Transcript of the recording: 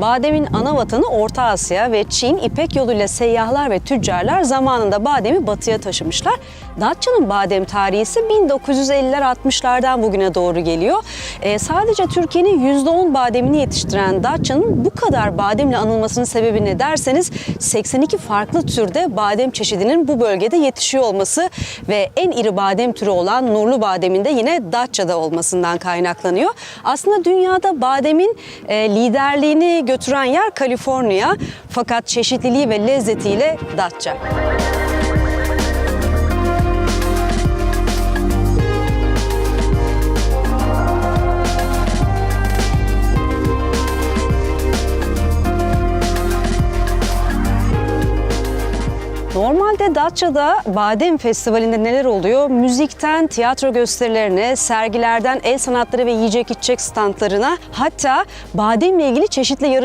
Bademin ana vatanı Orta Asya ve Çin İpek yoluyla seyyahlar ve tüccarlar zamanında bademi batıya taşımışlar. Datça'nın badem tarihi ise 1950'ler 60'lardan bugüne doğru geliyor. Ee, sadece Türkiye'nin %10 bademini yetiştiren Datça'nın bu kadar bademle anılmasının sebebi ne derseniz 82 farklı türde badem çeşidinin bu bölgede yetişiyor olması ve en iri badem türü olan nurlu bademin de yine Datça'da olmasından kaynaklanıyor. Aslında dünyada bademin e, liderliğini götüren yer Kaliforniya fakat çeşitliliği ve lezzetiyle Datça. Normalde Datça'da Badem Festivali'nde neler oluyor? Müzikten tiyatro gösterilerine, sergilerden el sanatları ve yiyecek içecek standlarına hatta bademle ilgili çeşitli yarış